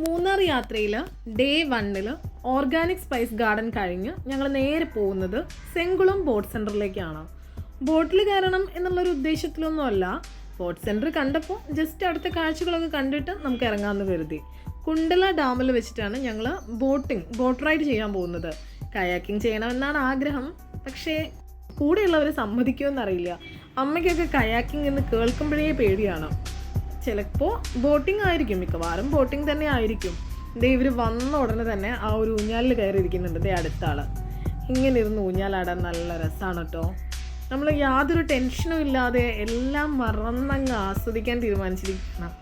മൂന്നാർ യാത്രയിൽ ഡേ വണ്ണിൽ organic spice garden കഴിഞ്ഞ് ഞങ്ങൾ നേരെ പോകുന്നത് സെങ്കുളം ബോട്ട് സെന്ററിലേക്കാണ് ബോട്ടിൽ കയറണം എന്നുള്ളൊരു ഉദ്ദേശത്തിലൊന്നുമല്ല. ബോട്ട് സെന്റർ കണ്ടപ്പോൾ ജസ്റ്റ് അടുത്ത കാഴ്ചകളൊക്കെ കണ്ടിട്ട് നമുക്ക് ഇറങ്ങാമെന്ന് കരുതി. കുണ്ടല ഡാമിൽ വെച്ചിട്ടാണ് ഞങ്ങൾ ബോട്ടിംഗ് ബോട്ട് റൈഡ് ചെയ്യാൻ പോകുന്നത്. കയാക്കിംഗ് ചെയ്യണമെന്നാണ് ആഗ്രഹം. പക്ഷേ കൂടെയുള്ളവർ സമ്മതിക്കുമെന്നറിയില്ല അമ്മയ്ക്കൊക്കെ കയാക്കിംഗ് എന്ന് കേൾക്കുമ്പോഴേ പേടിയാണ്. ചിലപ്പോൾ ബോട്ടിംഗ് ആയിരിക്കും മിക്കവാറും. ബോട്ടിംഗ് തന്നെ ആയിരിക്കും. ദേ ഇവർ വന്ന ഉടനെ തന്നെ ആ ഒരു ഊഞ്ഞാലിൽ കയറി ഇരിക്കുന്നുണ്ട് ദേ അടുത്ത ഇങ്ങനെ ഇരുന്ന് ഊഞ്ഞാലാടാൻ നല്ല രസമാണ് കേട്ടോ നമ്മൾ യാതൊരു ടെൻഷനും ഇല്ലാതെ എല്ലാം മറന്നങ്ങ് ആസ്വദിക്കാൻ തീരുമാനിച്ചിരിക്കണം.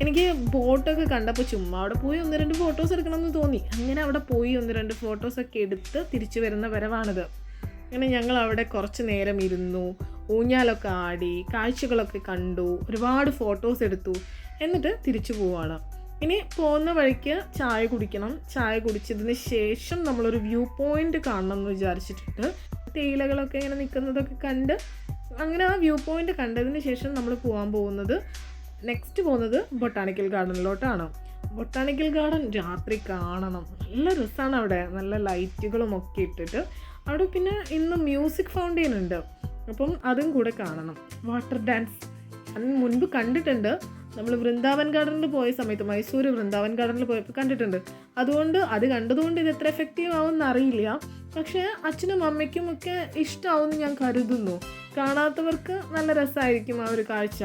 എനിക്ക് ബോട്ടൊക്കെ കണ്ടപ്പോൾ ചുമ്മാ അവിടെ പോയി ഒന്ന് രണ്ട് ഫോട്ടോസ് എടുക്കണമെന്ന് തോന്നി. അങ്ങനെ അവിടെ പോയി ഒന്ന് രണ്ട് ഫോട്ടോസൊക്കെ എടുത്ത് തിരിച്ചു വരുന്ന വരവാണിത്. അങ്ങനെ ഞങ്ങൾ അവിടെ കുറച്ച് നേരം ഇരുന്നു. ഊഞ്ഞാലൊക്കെ ആടി കാഴ്ചകളൊക്കെ കണ്ടു ഒരുപാട് ഫോട്ടോസ് എടുത്തു എന്നിട്ട് തിരിച്ചു പോവുകയാണ് ഇനി പോകുന്ന വഴിക്ക് ചായ കുടിക്കണം. ചായ കുടിച്ചതിന് ശേഷം നമ്മളൊരു വ്യൂ പോയിന്റ് കാണണം എന്ന് വിചാരിച്ചിട്ടുണ്ട് തേയിലകളൊക്കെ ഇങ്ങനെ നിൽക്കുന്നതൊക്കെ കണ്ട് അങ്ങനെ ആ വ്യൂ പോയിന്റ് കണ്ടതിന് ശേഷം നമ്മൾ പോകാൻ പോകുന്നത് നെക്സ്റ്റ് പോകുന്നത് ബൊട്ടാണിക്കൽ ഗാർഡനിലോട്ടാണ് ബൊട്ടാണിക്കൽ ഗാർഡൻ രാത്രി കാണണം. നല്ല രസമാണ് അവിടെ. നല്ല ലൈറ്റുകളും ഒക്കെ ഇട്ടിട്ട്. അവിടെ പിന്നെ ഇന്ന് മ്യൂസിക് ഫൗണ്ടെയിൻ ഉണ്ട്. അപ്പം അതും കൂടെ കാണണം. വാട്ടർ ഡാൻസ് ഞാൻ മുൻപ് കണ്ടിട്ടുണ്ട്. നമ്മൾ വൃന്ദാവൻ ഗാർഡനിൽ പോയ സമയത്ത് മൈസൂർ വൃന്ദാവൻ ഗാർഡനിൽ പോയപ്പോൾ കണ്ടിട്ടുണ്ട്. അതുകൊണ്ട് അത് കണ്ടതുകൊണ്ട് ഇത് എത്ര എഫക്റ്റീവ് ആവുമെന്ന് അറിയില്ല. പക്ഷേ അച്ഛനും അമ്മയ്ക്കും ഒക്കെ ഇഷ്ടമാവുമെന്ന് ഞാൻ കരുതുന്നു. കാണാത്തവർക്ക് നല്ല രസമായിരിക്കും ആ ഒരു കാഴ്ച.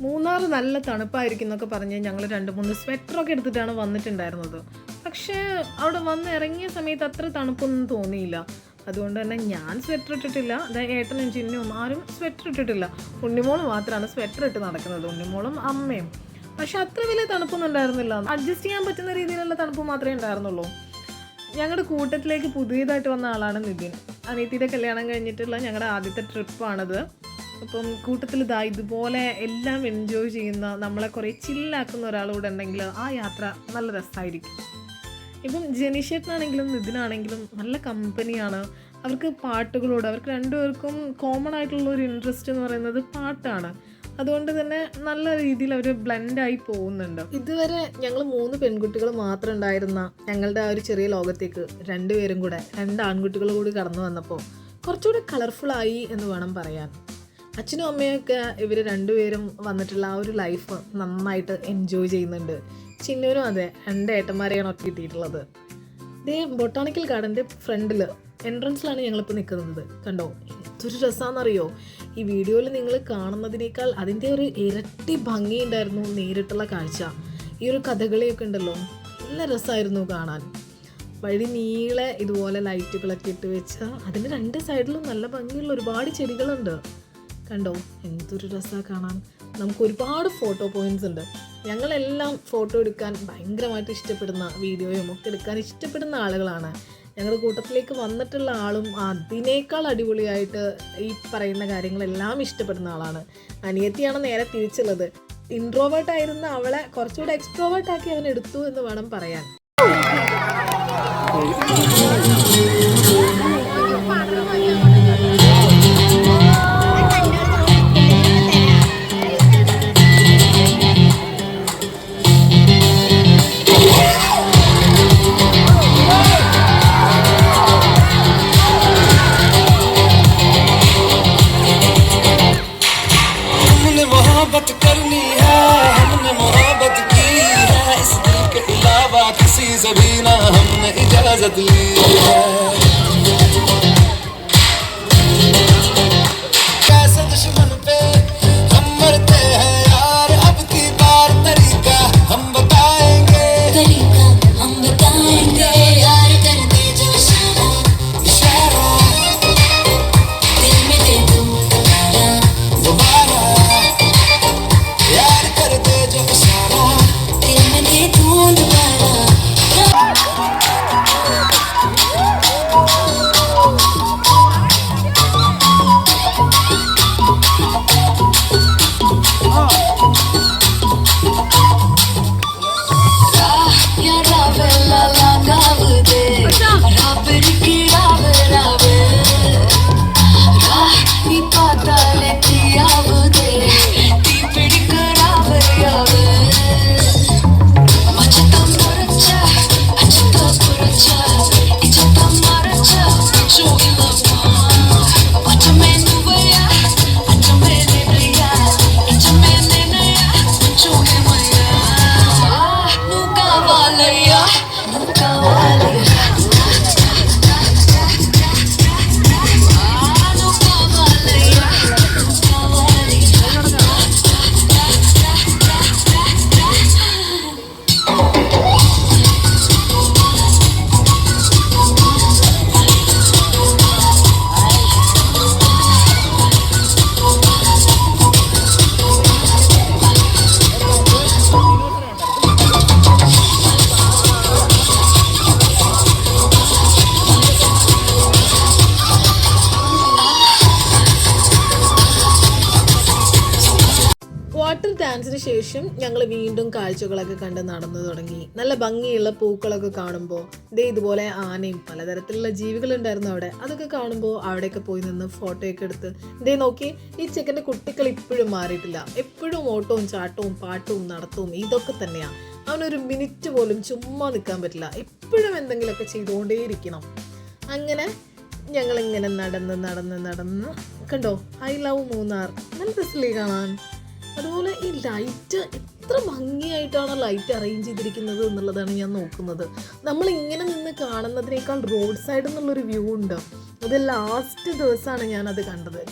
മൂന്നാർ നല്ല തണുപ്പായിരിക്കും എന്നൊക്കെ പറഞ്ഞ് ഞങ്ങൾ രണ്ട് മൂന്ന് സ്വെറ്ററൊക്കെ എടുത്തിട്ടാണ് വന്നിട്ടുണ്ടായിരുന്നത്. പക്ഷേ അവിടെ വന്ന് ഇറങ്ങിയ സമയത്ത് അത്ര തണുപ്പൊന്നും തോന്നിയില്ല. അതുകൊണ്ട് തന്നെ ഞാൻ സ്വെറ്റർ ഇട്ടിട്ടില്ല. അതായത് ഏട്ടനും ചിന്നും ആരും സ്വെറ്റർ ഇട്ടിട്ടില്ല. ഉണ്ണിമോൾ മാത്രമാണ് സ്വെറ്റർ ഇട്ട് നടക്കുന്നത്. ഉണ്ണിമോളും അമ്മയും. പക്ഷെ അത്ര വലിയ തണുപ്പൊന്നും ഉണ്ടായിരുന്നില്ല. അഡ്ജസ്റ്റ് ചെയ്യാൻ പറ്റുന്ന രീതിയിലുള്ള തണുപ്പ് മാത്രമേ ഉണ്ടായിരുന്നുള്ളൂ. ഞങ്ങളുടെ കൂട്ടത്തിലേക്ക് പുതിയതായിട്ട് വന്ന ആളാണ് നിതിൻ. അനിയത്തിയുടെ കല്യാണം കഴിഞ്ഞിട്ടുള്ള ഞങ്ങളുടെ ആദ്യത്തെ ട്രിപ്പാണിത് അപ്പം കൂട്ടത്തിൽ ഇതാ ഇതുപോലെ എല്ലാം എൻജോയ് ചെയ്യുന്ന നമ്മളെ കുറേ ചില്ലാക്കുന്ന ഒരാളൂടെ ഉണ്ടെങ്കിൽ ആ യാത്ര നല്ല രസമായിരിക്കും ഇപ്പം ജനീഷേട്ടനാണെങ്കിലും നിതിനാണെങ്കിലും നല്ല കമ്പനിയാണ്. അവർക്ക് പാട്ടുകളോട് അവർക്ക് രണ്ടുപേർക്കും കോമൺ ആയിട്ടുള്ള ഒരു ഇൻട്രസ്റ്റ് എന്ന് പറയുന്നത് പാട്ടാണ്. അതുകൊണ്ട് തന്നെ നല്ല രീതിയിൽ അവർ ബ്ലെൻഡായി പോകുന്നുണ്ട്. ഇതുവരെ ഞങ്ങൾ മൂന്ന് പെൺകുട്ടികൾ മാത്രം ഉണ്ടായിരുന്ന ഞങ്ങളുടെ ആ ഒരു ചെറിയ ലോകത്തേക്ക് രണ്ടുപേരും കൂടെ രണ്ട് ആൺകുട്ടികൾ കൂടി കടന്നു വന്നപ്പോൾ കുറച്ചുകൂടി കളർഫുള്ളായി എന്ന് വേണം പറയാൻ. അച്ഛനും അമ്മയൊക്കെ ഇവർ രണ്ടുപേരും വന്നിട്ടുള്ള ആ ഒരു ലൈഫ് നന്നായിട്ട് എൻജോയ് ചെയ്യുന്നുണ്ട്. ചിന്നൂരും അതെ എന്റെ ഏട്ടന്മാരെയാണ് ഒക്കെ കിട്ടിയിട്ടുള്ളത് ഇതേ ബൊട്ടാണിക്കൽ ഗാർഡന്റെ ഫ്രണ്ടിൽ എൻട്രൻസിലാണ് ഞങ്ങളിപ്പോൾ നിൽക്കുന്നത് കണ്ടോ? എന്തൊരു രസമാണെന്നറിയോ ഈ വീഡിയോയിൽ നിങ്ങൾ കാണുന്നതിനേക്കാൾ അതിന്റെ ഒരു ഇരട്ടി ഭംഗിയുണ്ടായിരുന്നു നേരിട്ടുള്ള കാഴ്ച. ഈ ഒരു കഥകളിയൊക്കെ ഉണ്ടല്ലോ നല്ല രസമായിരുന്നു കാണാൻ. വഴി നീളെ ഇതുപോലെ ലൈറ്റുകളൊക്കെ ഇട്ട് വെച്ച് അതിന്റെ രണ്ട് സൈഡിലും നല്ല ഭംഗിയുള്ള ഒരുപാട് ചെടികളുണ്ട്. കണ്ടോ? എന്തൊരു രസമാണ് കാണാൻ. നമുക്ക് ഒരുപാട് ഫോട്ടോ പോയിന്റ്സ് ഉണ്ട്. ഞങ്ങളെല്ലാം ഫോട്ടോ എടുക്കാൻ ഭയങ്കരമായിട്ട് ഇഷ്ടപ്പെടുന്ന വീഡിയോയും ഒക്കെ എടുക്കാൻ ഇഷ്ടപ്പെടുന്ന ആളുകളാണ്. ഞങ്ങളുടെ കൂട്ടത്തിലേക്ക് വന്നിട്ടുള്ള ആളും അതിനേക്കാൾ അടിപൊളിയായിട്ട് ഈ പറയുന്ന കാര്യങ്ങളെല്ലാം ഇഷ്ടപ്പെടുന്ന ആളാണ്. അനിയത്തിയാണ് നേരെ തിരിച്ചുള്ളത്. ഇൻട്രോവേർട്ട് ആയിരുന്ന അവളെ കുറച്ചുകൂടെ എക്സ്ട്രോവേർട്ട് ആക്കി അവൻ എടുത്തു എന്ന് വേണം പറയാൻ. किसी से भी ना हमने इजाज़त ली है। ശേഷം ഞങ്ങൾ വീണ്ടും കാഴ്ചകളൊക്കെ കണ്ട് നടന്നു തുടങ്ങി. നല്ല ഭംഗിയുള്ള പൂക്കളൊക്കെ കാണുമ്പോൾ ദേ ഇതുപോലെ ആനയും പലതരത്തിലുള്ള ജീവികളുണ്ടായിരുന്നു അവിടെ. അതൊക്കെ കാണുമ്പോൾ അവിടെയൊക്കെ പോയി നിന്ന് ഫോട്ടോയൊക്കെ എടുത്ത് ദേ നോക്കി ഈ ചെക്കന്റെ കുട്ടികൾ ഇപ്പോഴും മാറിയിട്ടില്ല. എപ്പോഴും ഓട്ടവും ചാട്ടവും പാട്ടവും നടത്തവും ഇതൊക്കെ തന്നെയാണ് അവനൊരു മിനിറ്റ് പോലും ചുമ്മാ നിൽക്കാൻ പറ്റില്ല. എപ്പോഴും എന്തെങ്കിലുമൊക്കെ ചെയ്തുകൊണ്ടേയിരിക്കണം. അങ്ങനെ ഞങ്ങളിങ്ങനെ നടന്ന് നടന്ന് നടന്ന് കണ്ടോ? I love Munnar. നല്ല രസമില്ലേ കാണാൻ? അതുപോലെ ഈ ലൈറ്റ് എത്ര ഭംഗിയായിട്ടാണ് ലൈറ്റ് അറേഞ്ച് ചെയ്തിരിക്കുന്നത് എന്നുള്ളതാണ് ഞാൻ നോക്കുന്നത്. നമ്മൾ ഇങ്ങനെ നിന്ന് കാണുന്നതിനേക്കാൾ റോഡ് സൈഡിൽ നിന്നുള്ളൊരു വ്യൂ ഉണ്ട്. അത് ലാസ്റ്റ് ദിവസമാണ് ഞാനത് കണ്ടത്.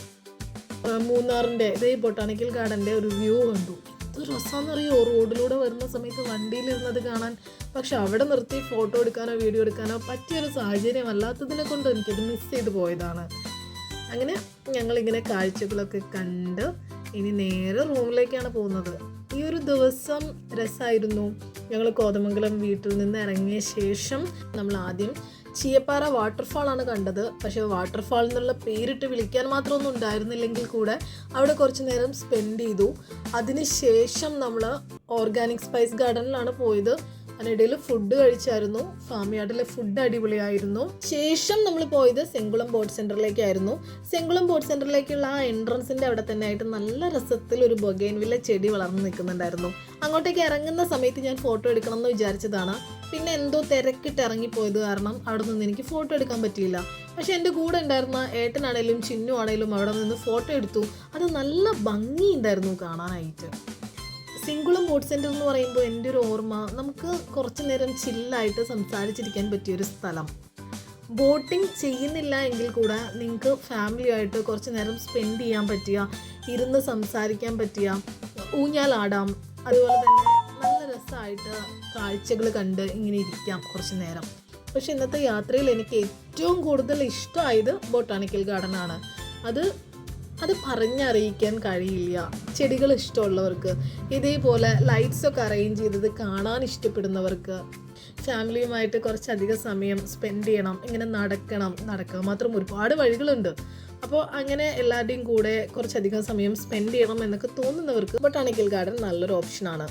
മൂന്നാറിന്റെ ഇതേ ബൊട്ടാണിക്കൽ ഗാർഡന്റെ ഒരു വ്യൂ കണ്ടു. എന്ത് രസമാണെന്നറിയോ റോഡിലൂടെ വരുന്ന സമയത്ത് വണ്ടിയിലിരുന്നത് കാണാൻ. പക്ഷെ അവിടെ നിർത്തി ഫോട്ടോ എടുക്കാനോ വീഡിയോ എടുക്കാനോ പറ്റിയൊരു സാഹചര്യം അല്ലാത്തതിനെ കൊണ്ട് എനിക്കത് മിസ് ചെയ്ത് പോയതാണ്. അങ്ങനെ ഞങ്ങളിങ്ങനെ കാഴ്ചകളൊക്കെ കണ്ട് ഇനി നേരെ റൂമിലേക്കാണ് പോകുന്നത്. ഈ ഒരു ദിവസം രസമായിരുന്നു ഞങ്ങൾ കോതമംഗലം വീട്ടിൽ നിന്ന് ഇറങ്ങിയ ശേഷം നമ്മൾ ആദ്യം ചീയപ്പാറ വാട്ടർഫാൾ ആണ് കണ്ടത്. പക്ഷേ വാട്ടർഫാൾ എന്നുള്ള പേരിട്ട് വിളിക്കാൻ മാത്രമൊന്നും ഉണ്ടായിരുന്നില്ലെങ്കിൽ കൂടെ അവിടെ കുറച്ച് നേരം സ്പെൻഡ് ചെയ്തു. അതിനുശേഷം നമ്മൾ ഓർഗാനിക് സ്പൈസ് ഗാർഡനിലാണ് പോയത്. അതിനിടയിൽ ഫുഡ് കഴിച്ചായിരുന്നു. ഫാമിയാട്ടിലെ ഫുഡ് അടിപൊളിയായിരുന്നു. ശേഷം നമ്മൾ പോയത് സെങ്കുളം ബോട്ട് സെന്ററിലേക്കായിരുന്നു സെങ്കുളം ബോട്ട് സെന്ററിലേക്കുള്ള ആ എൻട്രൻസിന്റെ അവിടെ തന്നെ ആയിട്ട് നല്ല രസത്തിൽ ഒരു ബൊഗൈൻവില്ല ചെടി വളർന്നു നിൽക്കുന്നുണ്ടായിരുന്നു. അങ്ങോട്ടേക്ക് ഇറങ്ങുന്ന സമയത്ത് ഞാൻ ഫോട്ടോ എടുക്കണം എന്ന് വിചാരിച്ചതാണ്. പിന്നെ എന്തോ തിരക്കിട്ട് ഇറങ്ങിപ്പോയത് കാരണം അവിടെ നിന്ന് എനിക്ക് ഫോട്ടോ എടുക്കാൻ പറ്റിയില്ല. പക്ഷെ എന്റെ കൂടെ ഉണ്ടായിരുന്ന ഏട്ടനാണേലും ചിന്നു ആണേലും അവിടെ നിന്ന് ഫോട്ടോ എടുത്തു. അത് നല്ല ഭംഗിയുണ്ടായിരുന്നു കാണാനായിട്ട്. സിംഗിളും മൂഡ് സെന്റർ എന്ന് പറയുമ്പോൾ എന്റെ ഒരു ഓർമ്മ നമുക്ക് കുറച്ച് നേരം ചില്ലായിട്ട് സംസാരിച്ചിരിക്കാൻ പറ്റിയൊരു സ്ഥലം. ബോട്ടിംഗ് ചെയ്യുന്നില്ല എങ്കിൽ കൂടെ നിങ്ങൾക്ക് ഫാമിലിയായിട്ട് കുറച്ച് നേരം സ്പെൻഡ് ചെയ്യാൻ പറ്റിയ ഇരുന്ന് സംസാരിക്കാൻ പറ്റിയ ഊഞ്ഞാലാടാം അതുപോലെ തന്നെ നല്ല രസമായിട്ട് കാഴ്ചകൾ കണ്ട് ഇങ്ങനെ ഇരിക്കാം കുറച്ച് നേരം. പക്ഷെ ഇന്നത്തെ യാത്രയിൽ എനിക്ക് ഏറ്റവും കൂടുതൽ ഇഷ്ടമായത് ബൊട്ടാണിക്കൽ ഗാർഡനാണ് അത് അത് പറഞ്ഞറിയിക്കാൻ കഴിയില്ല. ചെടികൾ ഇഷ്ടമുള്ളവർക്ക് ഇതേപോലെ ലൈറ്റ്സ് ഒക്കെ അറേഞ്ച് ചെയ്തത് കാണാൻ ഇഷ്ടപ്പെടുന്നവർക്ക് ഫാമിലിയുമായിട്ട് കുറച്ചധികം സമയം സ്പെൻഡ് ചെയ്യണം ഇങ്ങനെ നടക്കണം. നടക്കുക മാത്രം ഒരുപാട് വഴികളുണ്ട്. അപ്പോൾ അങ്ങനെ എല്ലാവരുടെയും കൂടെ കുറച്ചധികം സമയം സ്പെൻഡ് ചെയ്യണം എന്നൊക്കെ തോന്നുന്നവർക്ക് ബൊട്ടാണിക്കൽ ഗാർഡൻ നല്ലൊരു ഓപ്ഷനാണ്